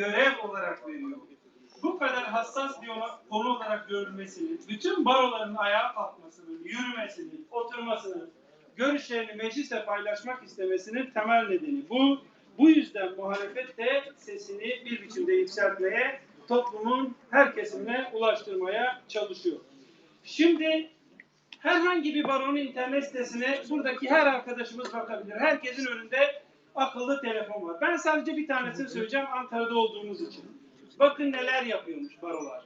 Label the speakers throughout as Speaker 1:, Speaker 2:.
Speaker 1: görev olarak veriyor. Bu kadar hassas bir konu olarak görülmesinin, bütün baroların ayağa kalkmasının, yürümesinin, oturmasının, görüşlerini meclisle paylaşmak istemesinin temel nedeni bu. Bu yüzden muhalefet de sesini bir biçimde yükseltmeye, toplumun her kesimine ulaştırmaya çalışıyor. Şimdi herhangi bir baronun internet sitesine buradaki her arkadaşımız bakabilir. Herkesin önünde akıllı telefon var. Ben sadece bir tanesini söyleyeceğim Ankara'da olduğumuz için. Bakın neler yapıyormuş barolar.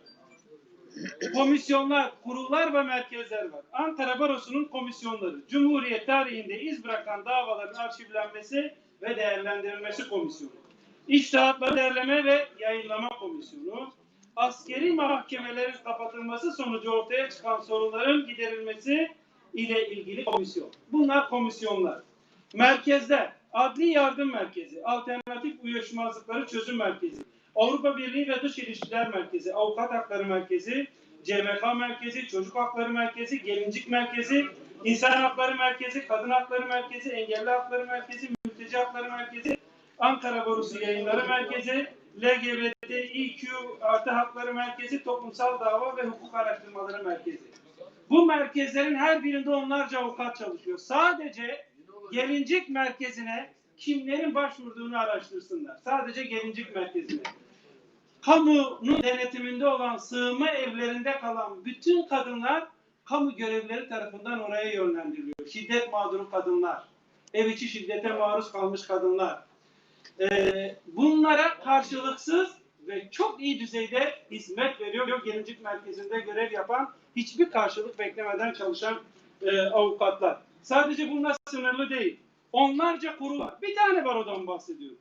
Speaker 1: Komisyonlar, kurullar ve merkezler var. Ankara Barosu'nun komisyonları. Cumhuriyet tarihinde iz bırakan davaların arşivlenmesi ve değerlendirilmesi komisyonu. İçtihatları derleme ve yayınlama komisyonu. Askeri mahkemelerin kapatılması sonucu ortaya çıkan sorunların giderilmesi ile ilgili komisyon. Bunlar komisyonlar. Merkezler, Adli Yardım Merkezi, Alternatif Uyuşmazlıkları Çözüm Merkezi, Avrupa Birliği ve Dış İlişkiler Merkezi, Avukat Hakları Merkezi, CMK Merkezi, Çocuk Hakları Merkezi, Gelincik Merkezi, İnsan Hakları Merkezi, Kadın Hakları Merkezi, Engelli Hakları Merkezi, Mülteci Hakları Merkezi, Ankara Borusu Yayınları Merkezi, LGBTİQ artı Hakları Merkezi, Toplumsal Dava ve Hukuk Araştırmaları Merkezi. Bu merkezlerin her birinde onlarca avukat çalışıyor. Sadece Gelincik Merkezi'ne kimlerin başvurduğunu araştırsınlar. Sadece Gelincik Merkezi'ne. Kamunun denetiminde olan sığınma evlerinde kalan bütün kadınlar kamu görevlileri tarafından oraya yönlendiriliyor. Şiddet mağduru kadınlar, ev içi şiddete maruz kalmış kadınlar. Ee, bunlara karşılıksız ve çok iyi düzeyde hizmet veriyor. Gelincik Merkezi'nde görev yapan hiçbir karşılık beklemeden çalışan e, avukatlar. Sadece bunlar sınırlı değil. Onlarca kurul var. Bir tane barodan bahsediyoruz.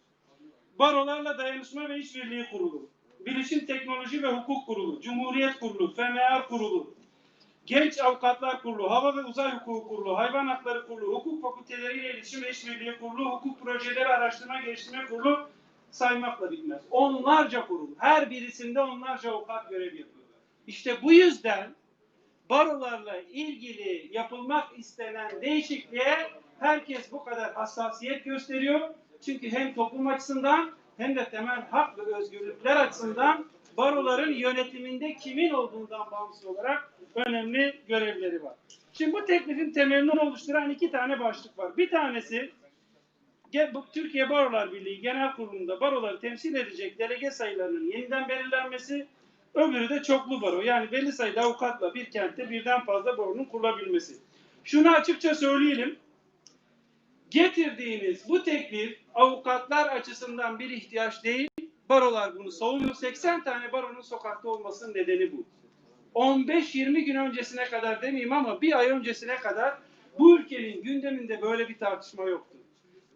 Speaker 1: Barolarla Dayanışma ve İşbirliği Kurulu, Bilişim Teknoloji ve Hukuk Kurulu, Cumhuriyet Kurulu, FMR Kurulu, Genç Avukatlar Kurulu, Hava ve Uzay Hukuku Kurulu, Hayvan Hakları Kurulu, Hukuk Fakülteleri ile İletişim ve İşbirliği Kurulu, Hukuk Projeleri Araştırma Geliştirme Kurulu saymakla bitmez. Onlarca kurul. Her birisinde onlarca avukat görev yapıyor. İşte bu yüzden barolarla ilgili yapılmak istenen değişikliğe herkes bu kadar hassasiyet gösteriyor. Çünkü hem toplum açısından hem de temel hak ve özgürlükler açısından baroların yönetiminde kimin olduğundan bağımsız olarak önemli görevleri var. Şimdi bu teklifin temelini oluşturan iki tane başlık var. Bir tanesi Türkiye Barolar Birliği Genel Kurulu'nda baroları temsil edecek delege sayılarının yeniden belirlenmesi, öbürü de çoklu baro. Yani belli sayıda avukatla bir kentte birden fazla baronun kurulabilmesi. Şunu açıkça söyleyelim. Getirdiğiniz bu teklif avukatlar açısından bir ihtiyaç değil. Barolar bunu savunuyor. 80 tane baronun sokakta olmasının nedeni bu. 15-20 gün öncesine kadar demeyeyim ama bir ay öncesine kadar bu ülkenin gündeminde böyle bir tartışma yoktu.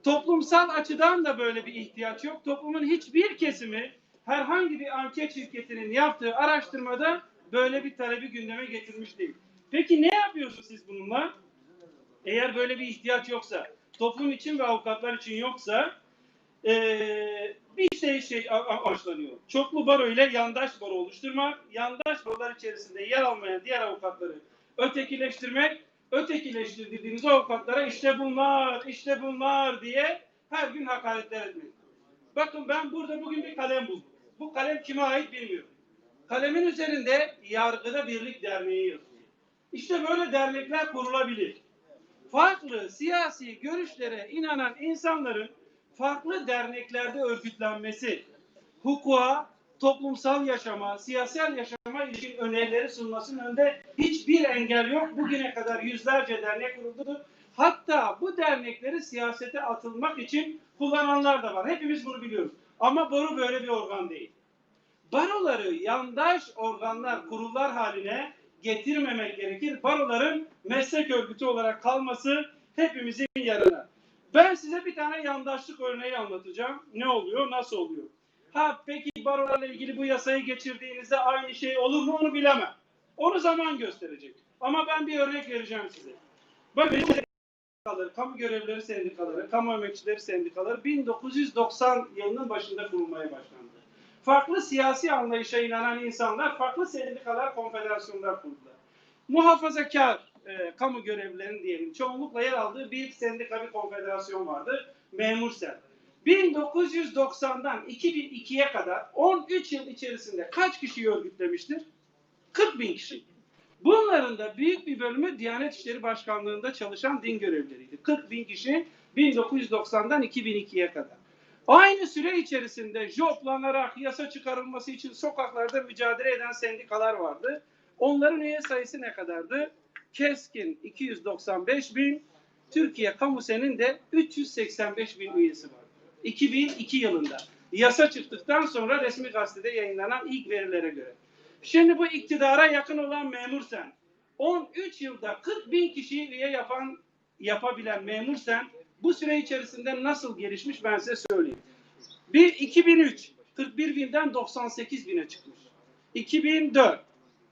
Speaker 1: Toplumsal açıdan da böyle bir ihtiyaç yok. Toplumun hiçbir kesimi herhangi bir anket şirketinin yaptığı araştırmada böyle bir talebi gündeme getirmiş değil. Peki ne yapıyorsunuz siz bununla? Eğer böyle bir ihtiyaç yoksa, toplum için ve avukatlar için yoksa eee, bir şey, şey amaçlanıyor. Çoklu baro ile yandaş baro oluşturmak, yandaş barolar içerisinde yer almayan diğer avukatları ötekileştirmek, ötekileştirdiğiniz avukatlara işte bunlar, işte bunlar diye her gün hakaretler etmek. Bakın ben burada bugün bir kalem buldum. Bu kalem kime ait bilmiyorum. Kalemin üzerinde Yargıda Birlik Derneği yazıyor. İşte böyle dernekler kurulabilir. Farklı siyasi görüşlere inanan insanların farklı derneklerde örgütlenmesi, hukuka, toplumsal yaşama, siyasal yaşama ilişkin önerileri sunmasının önünde hiçbir engel yok. Bugüne kadar yüzlerce dernek kuruldu. Hatta bu dernekleri siyasete atılmak için kullananlar da var. Hepimiz bunu biliyoruz. Ama baro böyle bir organ değil. Baroları yandaş organlar, kurullar haline getirmemek gerekir. Baroların meslek örgütü olarak kalması hepimizin yarına. Ben size bir tane yandaşlık örneği anlatacağım. Ne oluyor, nasıl oluyor? Ha peki barolarla ilgili bu yasayı geçirdiğinizde aynı şey olur mu onu bilemem. Onu zaman gösterecek. Ama ben bir örnek vereceğim size. Bakın sendikaları, kamu görevlileri sendikaları, kamu emekçileri sendikaları 1990 yılının başında kurulmaya başlandı. Farklı siyasi anlayışa inanan insanlar farklı sendikalar, konfederasyonlar kurdular. Muhafazakar e, kamu görevlilerinin diyelim çoğunlukla yer aldığı bir sendika bir konfederasyon vardı. Memur Sen. 1990'dan 2002'ye kadar 13 yıl içerisinde kaç kişiyi örgütlemiştir? 40 bin kişi. Bunların da büyük bir bölümü Diyanet İşleri Başkanlığı'nda çalışan din görevlileriydi. 40 bin kişi 1990'dan 2002'ye kadar. Aynı süre içerisinde joplanarak yasa çıkarılması için sokaklarda mücadele eden sendikalar vardı. Onların üye sayısı ne kadardı? Keskin 295 bin, Türkiye Kamusen'in de 385 bin üyesi var. 2002 yılında. Yasa çıktıktan sonra resmi gazetede yayınlanan ilk verilere göre. Şimdi bu iktidara yakın olan memur sen. 13 yılda 40 bin kişiyi üye yapan yapabilen memur sen bu süre içerisinde nasıl gelişmiş ben size söyleyeyim. Bir 2003 41 binden 98 bine çıkmış. 2004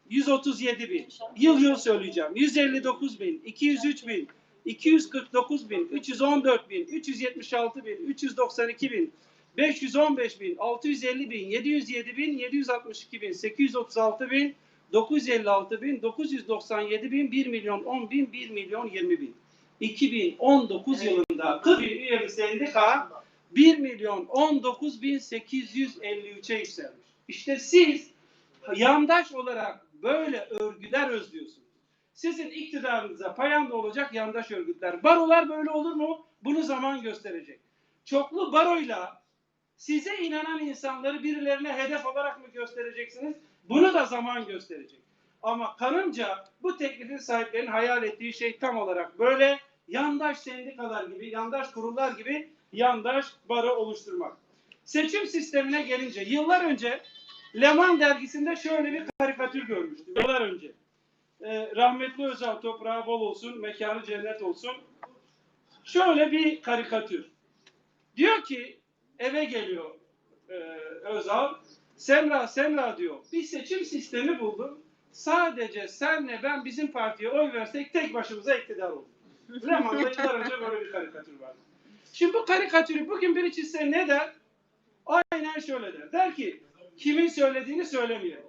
Speaker 1: 137 bin. Yıl yıl söyleyeceğim. 159 bin, 203 bin, 249 bin, 314 bin, 376 bin, 392 bin, 515 bin, 650 bin, 707 bin, 762 bin, 836 bin, 956 bin, 997 bin, 1 milyon 10 bin, 1 milyon 20 bin. 2019 yılında 40 bin üyeli sendika 1 milyon 19 bin 853'e yükselmiş. İşte siz yandaş olarak böyle örgüler özlüyorsunuz. Sizin iktidarınıza payanda olacak yandaş örgütler. Barolar böyle olur mu? Bunu zaman gösterecek. Çoklu baroyla size inanan insanları birilerine hedef olarak mı göstereceksiniz? Bunu da zaman gösterecek. Ama kanımca bu teklifin sahiplerinin hayal ettiği şey tam olarak böyle yandaş sendikalar gibi, yandaş kurullar gibi yandaş baro oluşturmak. Seçim sistemine gelince yıllar önce Leman dergisinde şöyle bir karikatür görmüştüm. Yıllar önce. Ee, rahmetli Özal toprağı bol olsun, mekanı cennet olsun. Şöyle bir karikatür. Diyor ki eve geliyor e, Özal. Semra Semra diyor. Bir seçim sistemi buldum. Sadece senle ben bizim partiye oy versek tek başımıza iktidar olur. Leman'da yıllar önce böyle bir karikatür vardı. Şimdi bu karikatürü bugün biri çizse ne der? Aynen şöyle der. Der ki kimin söylediğini söylemiyor.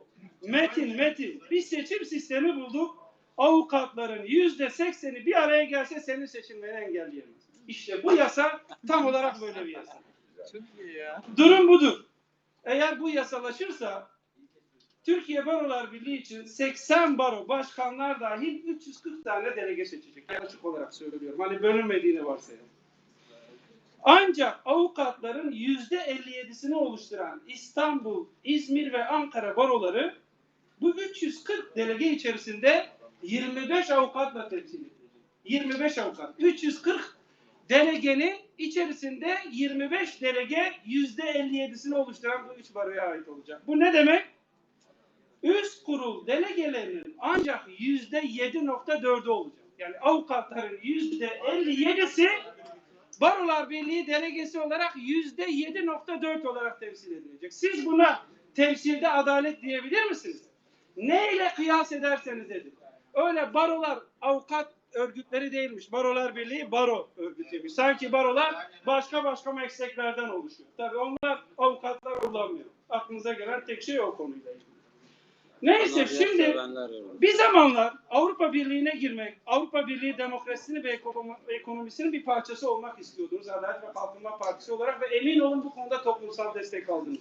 Speaker 1: Metin, Metin. Bir seçim sistemi bulduk. Avukatların yüzde sekseni bir araya gelse senin seçilmeni engelleyemez. İşte bu yasa tam olarak böyle bir yasa. Durum budur. Eğer bu yasalaşırsa Türkiye Barolar Birliği için 80 baro başkanlar dahil 340 tane delege seçecek. Yani açık olarak söylüyorum. Hani bölünmediğini varsayalım. Ancak avukatların yüzde 57'sini oluşturan İstanbul, İzmir ve Ankara baroları bu 340 delege içerisinde 25 avukatla temsil edilecek. 25 avukat. 340 delegenin içerisinde 25 delege yüzde 57'sini oluşturan bu üç baroya ait olacak. Bu ne demek? Üst kurul delegelerinin ancak yüzde 7.4'ü olacak. Yani avukatların yüzde 57'si Barolar Birliği delegesi olarak yüzde 7.4 olarak temsil edilecek. Siz buna temsilde adalet diyebilir misiniz? Neyle kıyas ederseniz edin. Öyle barolar avukat örgütleri değilmiş. Barolar Birliği baro örgütüymüş. Sanki barolar başka başka mesleklerden oluşuyor. Tabii onlar avukatlar kullanmıyor. Aklınıza gelen tek şey o konuyla ilgili. Neyse şimdi bir zamanlar Avrupa Birliği'ne girmek, Avrupa Birliği demokrasisini ve ekonomi- ekonomisinin bir parçası olmak istiyordunuz Adalet ve Kalkınma Partisi olarak ve emin olun bu konuda toplumsal destek aldınız.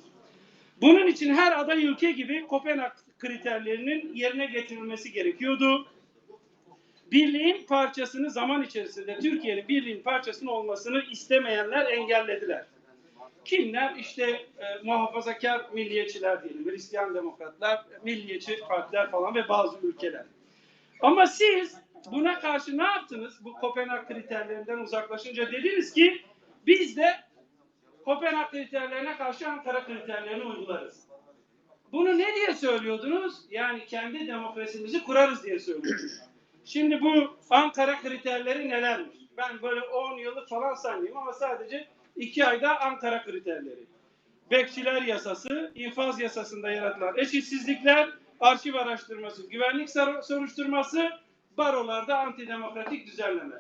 Speaker 1: Bunun için her aday ülke gibi Kopenhag kriterlerinin yerine getirilmesi gerekiyordu. Birliğin parçasını zaman içerisinde Türkiye'nin birliğin parçasının olmasını istemeyenler engellediler. Kimler? İşte e, muhafazakar milliyetçiler diyelim, Hristiyan demokratlar, milliyetçi partiler falan ve bazı ülkeler. Ama siz buna karşı ne yaptınız? Bu Kopenhag kriterlerinden uzaklaşınca dediniz ki biz de Kopenhag kriterlerine karşı Ankara kriterlerini uygularız. Bunu ne diye söylüyordunuz? Yani kendi demokrasimizi kurarız diye söylüyordunuz. Şimdi bu Ankara kriterleri nelermiş? Ben böyle 10 yıllık falan saymayayım ama sadece 2 ayda Ankara kriterleri. Bekçiler yasası, infaz yasasında yaratılan eşitsizlikler, arşiv araştırması, güvenlik sor- soruşturması, barolarda antidemokratik düzenleme.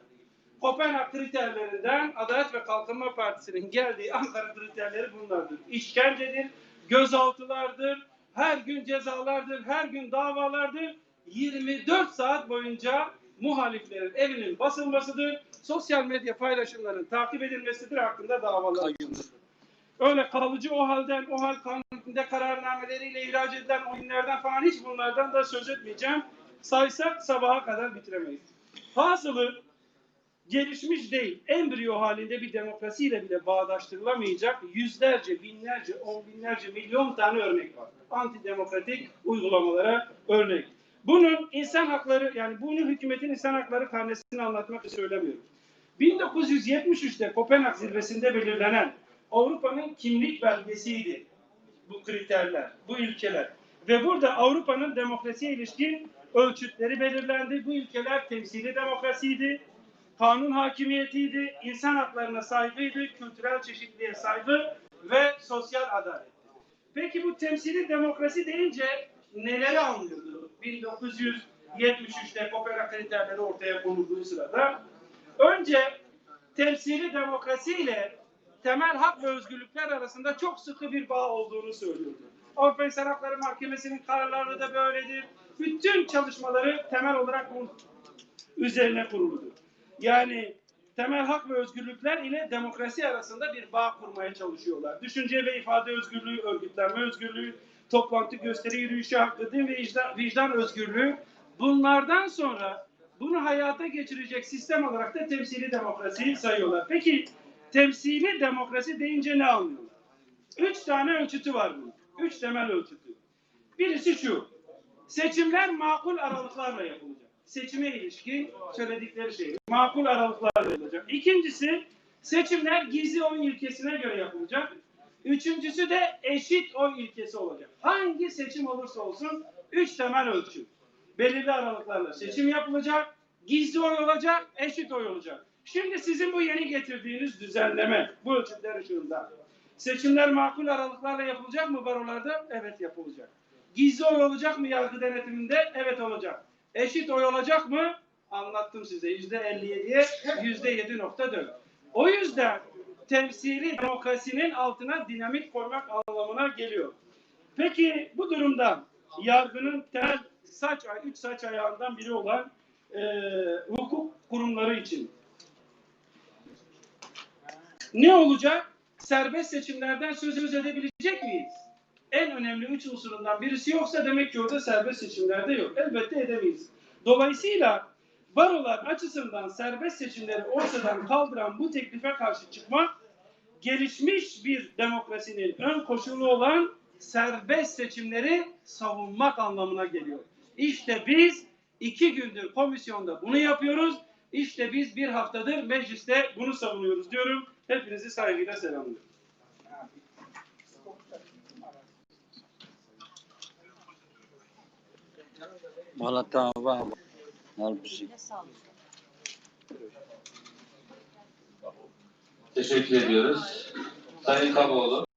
Speaker 1: Kopenhag kriterlerinden Adalet ve Kalkınma Partisi'nin geldiği Ankara kriterleri bunlardır. İşkencedir, gözaltılardır, her gün cezalardır, her gün davalardır. 24 saat boyunca muhaliflerin evinin basılmasıdır. Sosyal medya paylaşımlarının takip edilmesidir. Hakkında davalar açılmıştır. Öyle kalıcı o halden, o hal kanununda kararnameleriyle ihraç edilen oyunlardan falan hiç bunlardan da söz etmeyeceğim. Saysak sabaha kadar bitiremeyiz. Hasılı gelişmiş değil, embriyo halinde bir demokrasiyle bile bağdaştırılamayacak yüzlerce, binlerce, on binlerce, milyon tane örnek var. Antidemokratik uygulamalara örnek. Bunun insan hakları, yani bunu hükümetin insan hakları karnesini anlatmak için söylemiyorum. 1973'te Kopenhag zirvesinde belirlenen Avrupa'nın kimlik belgesiydi bu kriterler, bu ilkeler. Ve burada Avrupa'nın demokrasiye ilişkin ölçütleri belirlendi. Bu ilkeler temsili demokrasiydi, kanun hakimiyetiydi, insan haklarına saygıydı, kültürel çeşitliliğe saygı ve sosyal adalet. Peki bu temsili demokrasi deyince neleri anlıyordu? 1973'te Kopenhag kriterleri ortaya konulduğu sırada önce temsili demokrasi ile temel hak ve özgürlükler arasında çok sıkı bir bağ olduğunu söylüyordu. Avrupa İnsan Hakları Mahkemesi'nin kararları da böyledir. Bütün çalışmaları temel olarak bunun üzerine kuruludur. Yani temel hak ve özgürlükler ile demokrasi arasında bir bağ kurmaya çalışıyorlar. Düşünce ve ifade özgürlüğü, örgütlenme özgürlüğü, toplantı gösteri yürüyüşü hakkı, ve vicdan, vicdan özgürlüğü. Bunlardan sonra bunu hayata geçirecek sistem olarak da temsili demokrasiyi sayıyorlar. Peki temsili demokrasi deyince ne anlıyorlar? Üç tane ölçütü var bunun. Üç temel ölçütü. Birisi şu. Seçimler makul aralıklarla yapılacak. Seçime ilişkin söyledikleri şey. Makul aralıklarla yapılacak. İkincisi seçimler gizli oy ilkesine göre yapılacak. Üçüncüsü de eşit oy ilkesi olacak. Hangi seçim olursa olsun üç temel ölçü. Belirli aralıklarla seçim yapılacak, gizli oy olacak, eşit oy olacak. Şimdi sizin bu yeni getirdiğiniz düzenleme bu ölçütler ışığında. Seçimler makul aralıklarla yapılacak mı barolarda? Evet yapılacak. Gizli oy olacak mı yargı denetiminde? Evet olacak. Eşit oy olacak mı? Anlattım size. Yüzde 57'ye yüzde 7.4. O yüzden temsili demokrasinin altına dinamik koymak anlamına geliyor. Peki bu durumda yargının temel saç, üç saç ayağından biri olan e, hukuk kurumları için ne olacak? Serbest seçimlerden söz edebilecek miyiz? En önemli üç unsurundan birisi yoksa demek ki orada serbest seçimlerde yok. Elbette edemeyiz. Dolayısıyla barolar açısından serbest seçimleri ortadan kaldıran bu teklife karşı çıkmak gelişmiş bir demokrasinin ön koşulu olan serbest seçimleri savunmak anlamına geliyor. İşte biz iki gündür komisyonda bunu yapıyoruz. İşte biz bir haftadır mecliste bunu savunuyoruz diyorum. Hepinizi saygıyla selamlıyorum.
Speaker 2: Valla tamam var. Halbuki.
Speaker 3: Teşekkür ediyoruz. Sayın Kaboğlu.